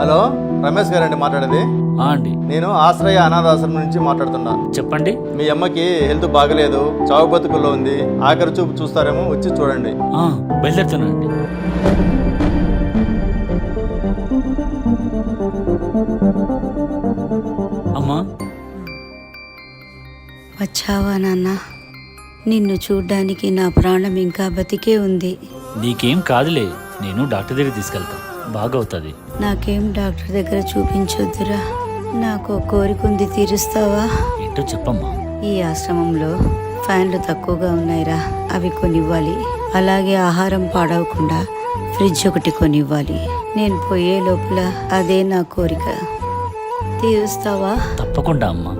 Hello Ramesh గారండి మాట్లాడేది? ఆ అండి. నేను ఆశ్రయ అనాథాశ్రమం నుంచి మాట్లాడుతున్నా. చెప్పండి. మీ అమ్మకి హెల్త్ బాగలేదు చావు బతుకుల్లో ఉంది ఆఖరి చూపు చూస్తారేమో వచ్చి చూడండి. ఆ, బయలుదేరుతున్నానండి అమ్మా. వచ్చావా నాన్న? నిన్ను చూడ్డానికి నా ప్రాణం ఇంకా బతికే ఉంది. నీకేం కాదులే నేను డాక్టర్ దగ్గర తీసుకెళ్తా. బాగవుతుంది. నాకేం డాక్టర్ దగ్గర చూపించొద్దురా. నాకు కోరిక ఉంది తీరుస్తావా? ఏంటో చెప్పమ్మా. ఈ ఆశ్రమంలో ఫ్యాన్లు తక్కువగా ఉన్నాయిరా. అవి కొనివ్వాలి. అలాగే ఆహారం పాడవకుండా ఫ్రిడ్జ్ ఒకటి కొనివ్వాలి. నేను పోయే లోపల అదే నా కోరిక. తీరుస్తావా? తప్పకుండా అమ్మా.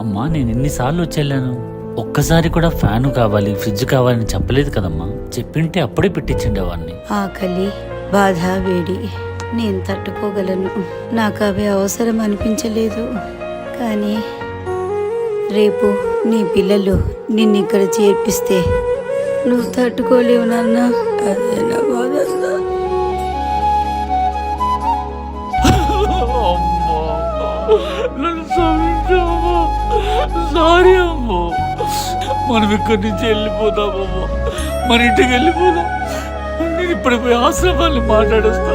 అమ్మా నేను ఎన్నిసార్లు వచ్చేళ్ళాను? ఒక్కసారి కూడా ఫ్యాను కావాలి ఫ్రిడ్జ్ కావాలని చెప్పలేదు కదమ్మా. చెప్పింటే అప్పుడే పెట్టించిండేవాడిని. ఆకలి బాధ వేడి నేను తట్టుకోగలను. నాకు అవి అవసరం అనిపించలేదు. కానీ రేపు నీ పిల్లలు నిన్ను ఇక్కడ చేర్పిస్తే నువ్వు తట్టుకోలేవు నాన్న. అదే నా బాధ సారీ అమ్మో. మనం ఇక్కడి నుంచి వెళ్ళిపోదామమ్మా. మన ఇంటికి వెళ్ళిపోదాం. ఇప్పుడు ఆశ్రమాన్ని మాట్లాడొస్తా.